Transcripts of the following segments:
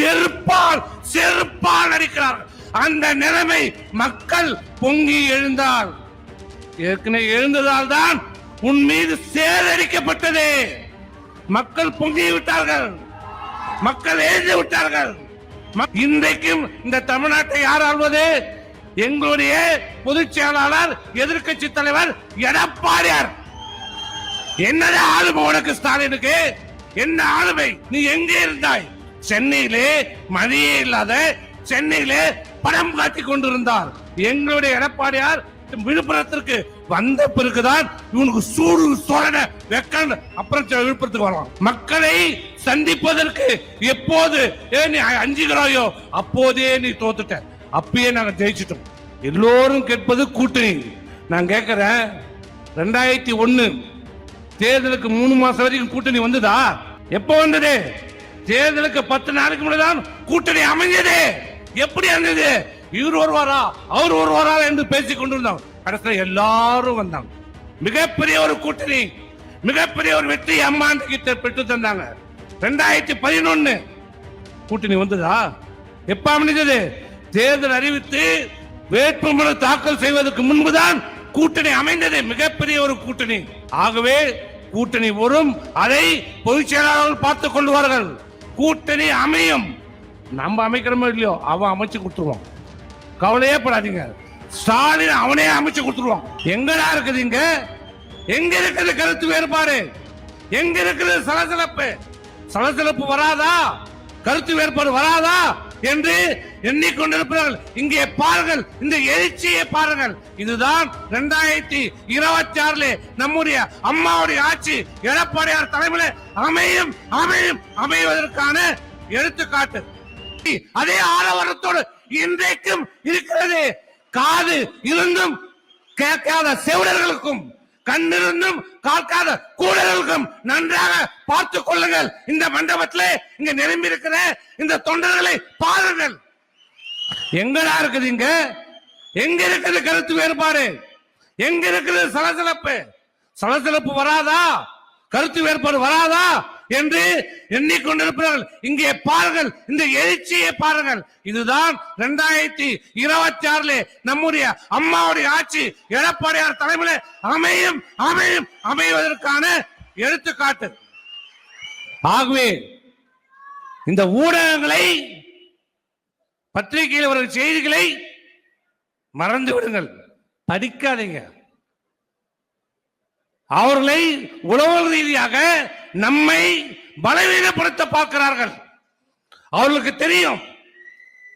செருப்பால் செருப்பால் அடிக்கிறார்கள். அந்த நிலைமை மக்கள் பொங்கி எழுந்தால் ஏற்கனவே எழுந்ததால் தான் உன் மீது சேதரிக்கப்பட்டது மக்கள் பொங்கி விட்டார்கள். மக்கள் எழுந்து விட்டார்கள். மக்- இன்றைக்கும் இந்த தமிழ்நாட்டை யார் ஆள்வது எங்களுடைய பொதுச் செயலாளர் எதிர்க்கட்சி தலைவர் எடப்பாடியார். என்னதான் ஆளுமை உனக்கு ஸ்டாலினுக்கு? என்ன ஆளுமை? நீ எங்கே இருந்தாய்? சென்னையிலே மழையே இல்லாத சென்னையிலே படம் காட்டி கொண்டிருந்தார். எங்களுடைய எடப்பாடியார் விழுப்புரத்திற்கு வந்த பிறகுதான் இவனுக்கு சூடு சோழன வெக்கன் அப்புறம் விழுப்புரத்துக்கு வரலாம் மக்களை சந்திப்பதற்கு எப்போது ஏ நீ அஞ்சுகிறாயோ அப்போதே நீ தோத்துட்ட. அப்பயே நாங்க ஜெயிச்சிட்டோம். எல்லோரும் கேட்பது கூட்டணி. நான் கேட்கிறேன் ரெண்டாயிரத்தி ஒன்னு தேர்தலுக்கு மூணு மாசம் வரைக்கும் கூட்டணி வந்ததா? எப்ப வந்தது? தேர்தலுக்கு பத்து நாளைக்கு முன்னதான் கூட்டணி அமைஞ்சது. எப்படி அமைஞ்சது? இவர் வருவாரா அவர் வருவாரா என்று பேசிக் கொண்டிருந்தோம். கடைசியில் எல்லாரும் வந்தாங்க. மிகப்பெரிய ஒரு கூட்டணி மிகப்பெரிய ஒரு வெற்றி அம்மா கிட்ட பெற்று தந்தாங்க. ரெண்டாயிரத்தி பதினொன்னு கூட்டணி வந்ததா? எப்ப அமைஞ்சது? தேர்தல் அறிவித்து வேட்புமனு தாக்கல் செய்வதற்கு முன்புதான் கூட்டணி அமைந்தது. மிகப்பெரிய ஒரு கூட்டணி. ஆகவே கூட்டணி வரும். அதை பொதுச் செயலாளர்கள் பார்த்துக் கொள்வார்கள். கூட்டணி அமையும். நம்ம அமைக்கிறோமோ இல்லையோ அவன் அமைச்சு கொடுத்துருவான். கவலையே படாதீங்க. ஸ்டாலின் அவனே அமைச்சு கொடுத்துருவான். எங்கடா இருக்குது இங்க? எங்க இருக்குது கருத்து வேறுபாடு? எங்க இருக்குது சலசலப்பு? சலசலப்பு வராதா? கருத்து வேறுபாடு வராதா? என்று எண்ணிக்கொண்டிருப்பார்கள் இங்கே பாருங்கள் இந்த எழுச்சியை பாருங்கள். இதுதான் இரண்டாயிரத்தி இருபத்தி ஆறுல நம்முடைய அம்மாவுடைய ஆட்சி. எடப்பாடியார் தலைமையில அமையும் அமையும் அமைவதற்கான எடுத்துக்காட்டு. அதே ஆரவாரத்தோடு இன்றைக்கும் இருக்கிறது. காது இருந்தும் கேட்காத செவிடர்களுக்கும். கண்ணிருந்தும் காக்காத கூடர்களுக்கும் நன்றாக பார்த்துக் கொள்ளுங்கள். இந்த மண்டபத்திலே இங்க நிரம்பி இருக்கிற இந்த தொண்டர்களை பாருங்கள். எங்கடா இருக்குது இங்க? எங்க இருக்குது கருத்து வேறுபாடு? எங்க இருக்குது சலசலப்பு? சலசலப்பு வராதா? கருத்து வேறுபாடு வராதா? என்று எண்ணிக்கொண்டிருப்பார்கள் இங்கே பாருங்கள் இந்த எழுச்சியை பாருங்கள். இதுதான் இரண்டாயிரத்தி இருபத்தி ஆறுல நம்முடைய அம்மாவுடைய ஆட்சி. எடப்பாடியார் தலைமையில அமையும் அமையும் அமைவதற்கான எடுத்துக்காட்டு. ஆகவே இந்த ஊடகங்களை பத்திரிகையில் வரும் செய்திகளை மறந்து விடுங்கள். படிக்காதீங்க. அவர்களை உளவு ரீதியாக நம்மை பலவீனப்படுத்த பார்க்கிறார்கள் அவர்களுக்கு தெரியும்.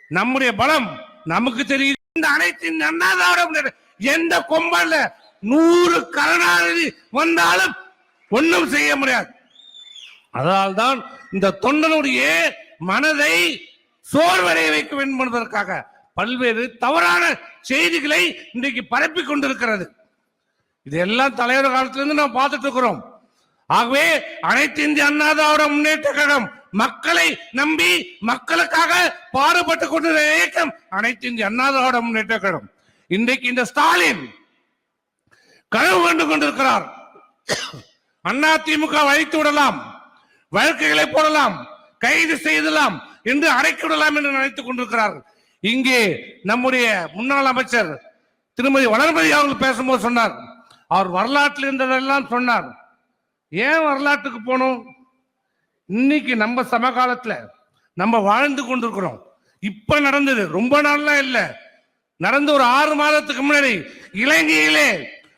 நம்முடைய பலம் நமக்கு தெரியும் இந்த அனைத்தின் அண்ணாதாரம் எந்த கொம்பல்ல நூறு கருணாநிதி வந்தாலும் ஒன்றும் செய்ய முடியாது. அதனால்தான் இந்த தொண்டனுடைய மனதை சோர்வடைய வைக்க வேண்டும் என்பதற்காக பல்வேறு தவறான செய்திகளை இன்றைக்கு பரப்பிக் கொண்டிருக்கிறது. இதெல்லாம் தலைவர் காலத்திலிருந்து நாம் பார்த்துட்டு இருக்கிறோம். ஆகவே அனைத்து இந்திய அண்ணா முன்னேற்ற கழகம் மக்களை நம்பி மக்களுக்காக பாடுபட்டுக் கொண்ட இயக்கம் அனைத்து இந்திய அண்ணா முன்னேற்ற கழகம். இன்றைக்கு இந்த ஸ்டாலின் கனவு கண்டு கொண்டிருக்கிறார். அண்ணா திமுக அழைத்து விடலாம் வழக்குகளை போடலாம் கைது செய்தலாம் என்று அடைக்கி விடலாம் என்று நினைத்துக் கொண்டிருக்கிறார்கள். இங்கே நம்முடைய முன்னாள் அமைச்சர் திருமதி வளர்மதி அவர்கள் பேசும்போது சொன்னார். அவர் வரலாற்றில் இருந்ததெல்லாம் சொன்னார். ஏன் வரலாற்றுக்கு போகணும் இன்னைக்கு நம்ம சமகாலத்துல நம்ம வாழ்ந்து கொண்டிருக்கிறோம். இப்ப நடந்தது ரொம்ப நாள்லாம் இல்ல. நடந்து ஒரு ஆறு மாதத்துக்கு முன்னாடி இலங்கையிலே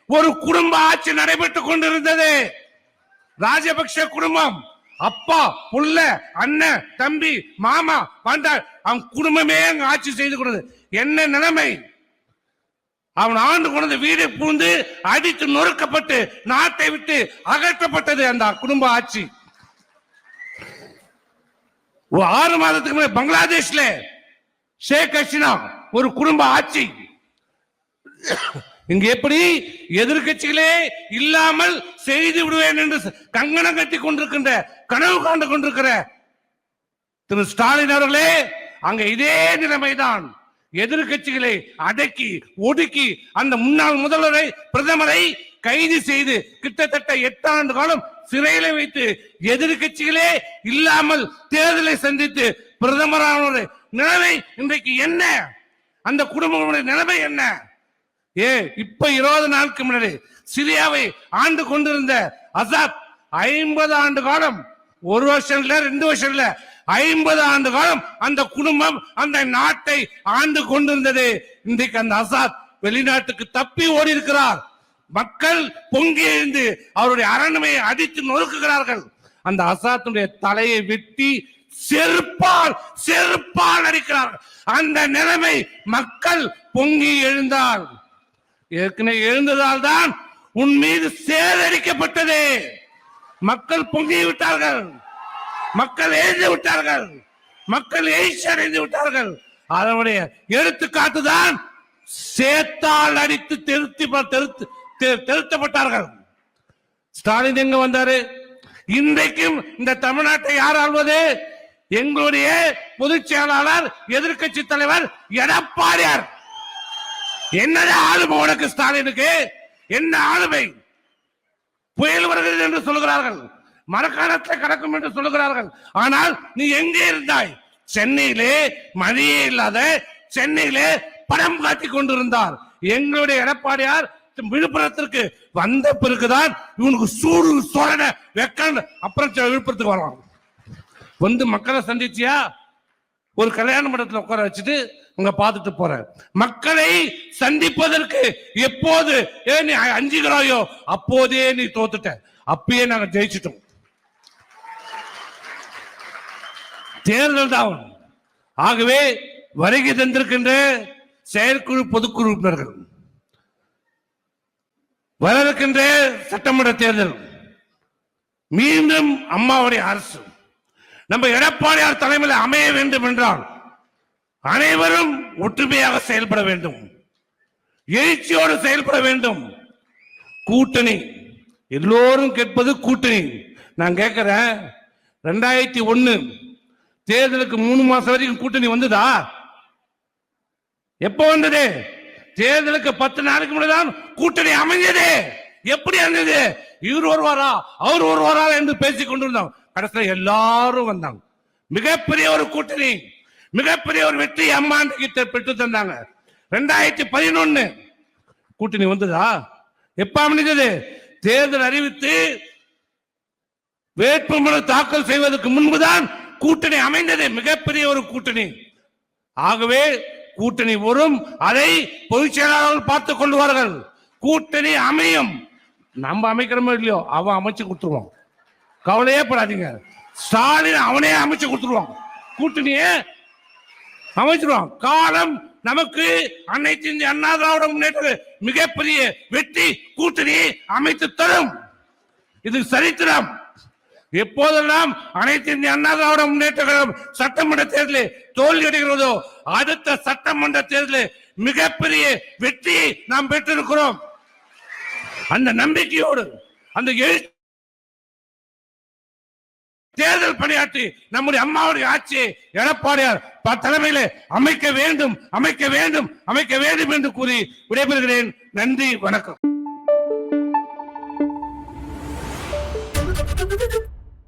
ஒரு குடும்ப ஆட்சி நடைபெற்று கொண்டிருந்தது. ராஜபக்ஷ குடும்பம் அப்பா புள்ள அண்ணன் தம்பி மாமா வந்தால் அவன் குடும்பமே அங்க ஆட்சி செய்து கொண்டது. என்ன நிலைமை? அவன் ஆண்டு கொண்டு வீடு பூந்து அடித்து நொறுக்கப்பட்டு நாட்டை விட்டு அகற்றப்பட்டது அந்த குடும்ப ஆட்சி. ஆறு மாதத்துக்கு முன்னாடி பங்களாதேஷ்ல ஷேக் ஹசினா ஒரு குடும்ப ஆட்சி. இங்க எப்படி எதிர்க்கட்சிகளே இல்லாமல் செய்து விடுவேன் என்று கங்கணம் கட்டி கொண்டிருக்கின்ற கனவு காண்டு கொண்டிருக்கிற திரு ஸ்டாலின் அவர்களே அங்க இதே நிலைமைதான். எதிர்க்கட்சிகளை அடக்கி ஒடுக்கி அந்த முன்னாள் முதல்வரை பிரதமரை கைது செய்து கிட்டத்தட்ட எட்டாண்டு காலம் சிறையில வைத்து எதிர்கட்சிகளே இல்லாமல் தேர்தலை சந்தித்து பிரதமரான நிலைமை இன்றைக்கு என்ன? அந்த குடும்பங்களுடைய நிலைமை என்ன? ஏ இப்ப இருபது நாளுக்கு முன்னாடி சிரியாவை ஆண்டு கொண்டிருந்த அசாத் ஐம்பது ஆண்டு காலம் ஒரு வருஷம் இல்ல ரெண்டு வருஷம் இல்ல ஐம்பது ஆண்டு காலம் அந்த குடும்பம் அந்த நாட்டை ஆண்டு கொண்டிருந்தது. இன்றைக்கு அந்த அசாத் வெளிநாட்டுக்கு தப்பி ஓடி இருக்கிறார் மக்கள் பொங்கி எழுந்து அவருடைய அரண்மையை அடித்து நொறுக்குகிறார்கள். அந்த அசாத்துடைய தலையை வெட்டி செருப்பால் செருப்பால் அடிக்கிறார்கள் அந்த நிலைமை மக்கள் பொங்கி எழுந்தார். ஏற்கனவே எழுந்ததால் தான் உன் மீது சேதரிக்கப்பட்டது மக்கள் பொங்கி விட்டார்கள். மக்கள் எழுந்து விட்டார்கள். மக்கள் எழுச்சி அடைந்து விட்டார்கள். அதனுடைய எடுத்துக்காட்டு தான் சேத்தால் அடித்து திருத்தி தெருத்து தெ- திருத்தப்பட்டார்கள். ஸ்டாலின் எங்க வந்தாரு? இன்றைக்கும் இந்த தமிழ்நாட்டை யார் ஆள்வது எங்களுடைய பொதுச் செயலாளர் எதிர்க்கட்சி தலைவர் எடப்பாடியார். என்னதான் ஆளுமை உனக்கு ஸ்டாலினுக்கு? என்ன ஆளுமை? புயல் வருகிறது என்று சொல்லுகிறார்கள் மரக்காலத்தை கடக்கும் என்று சொல்லுகிறார்கள். ஆனால் நீ எங்கே இருந்தாய்? சென்னையிலே மழையே இல்லாத சென்னையிலே படம் காட்டி கொண்டிருந்தார். எங்களுடைய எடப்பாடியார் விழுப்புரத்திற்கு வந்த பிறகுதான் இவனுக்கு சூடு சோழன வெக்கன் அப்புறம் விழுப்புரத்துக்கு வருவான் வந்து மக்களை சந்திச்சியா? ஒரு கல்யாண மண்டபத்தில் உட்கார வச்சுட்டு உங்க பார்த்துட்டு போற மக்களை சந்திப்பதற்கு எப்போது ஏன் நீ அஞ்சுகிறாயோ அப்போதே நீ தோத்துட்ட. அப்பயே நாங்க ஜெயிச்சிட்டோம். தேர்தல் தான். ஆகவே வருகை தந்திருக்கின்ற செயற்குழு பொதுக்குழு உறுப்பினர்கள் வரவிருக்கின்ற சட்டமன்ற தேர்தல் மீண்டும் அம்மாவுடைய அரசு நம்ம எடப்பாடியார் தலைமையில் அமைய வேண்டும் என்றால் அனைவரும் ஒற்றுமையாக செயல்பட வேண்டும் எழுச்சியோடு செயல்பட வேண்டும். கூட்டணி எல்லோரும் கேட்பது கூட்டணி. நான் கேட்கிறேன் ரெண்டாயிரத்தி ஒன்னு தேர்தலுக்கு மூணு மாசம் வரைக்கும் கூட்டணி வந்ததா? எப்ப வந்தது? தேர்தலுக்கு பத்து நாளைக்கு முன்னதான் கூட்டணி அமைஞ்சது. எப்படி அமைஞ்சது? இவர் வருவாரா அவர் வருவாரா என்று பேசிக் கொண்டிருந்தோம். கடைசியில் எல்லாரும் வந்தாங்க. மிகப்பெரிய ஒரு கூட்டணி மிகப்பெரிய ஒரு வெற்றி அம்மா கிட்ட பெற்று தந்தாங்க. ரெண்டாயிரத்தி பதினொன்னு கூட்டணி வந்ததா? எப்ப அமைஞ்சது? தேர்தல் அறிவித்து வேட்புமனு தாக்கல் செய்வதற்கு முன்புதான் கூட்டணி அமைந்தது மிகப்பெரிய ஒரு கூட்டணி. ஆகவே கூட்டணி வரும் அதை பொதுச் செயலாளர்கள் பார்த்துக் கொள்வார்கள். கூட்டணி அமையும். நம்ம அமைக்கிறோமோ இல்லையோ அவன் அமைச்சு கொடுத்துருவான். கவலையே படாதீங்க. ஸ்டாலின் அவனே அமைச்சு கொடுத்துருவான். கூட்டணியே அமைச்சிருவான். காலம் நமக்கு அனைத்து இந்திய அண்ணா திராவிட முன்னேற்ற மிகப்பெரிய வெற்றி கூட்டணி அமைத்து தரும். இது சரித்திரம். எப்போதெல்லாம் அனைத்து இந்திய அண்ணா திராவிட முன்னேற்ற கழகம் சட்டமன்ற தேர்தலில் தோல்வி அடைகிறதோ அடுத்த சட்டமன்ற தேர்தலில் மிகப்பெரிய வெற்றியை நாம் பெற்றிருக்கிறோம். அந்த நம்பிக்கையோடு அந்த தேர்தல் பணியாற்றி நம்முடைய அம்மாவுடைய ஆட்சியை எடப்பாடியார் தலைமையில அமைக்க வேண்டும் அமைக்க வேண்டும் அமைக்க வேண்டும் என்று கூறி விடைபெறுகிறேன். நன்றி வணக்கம்.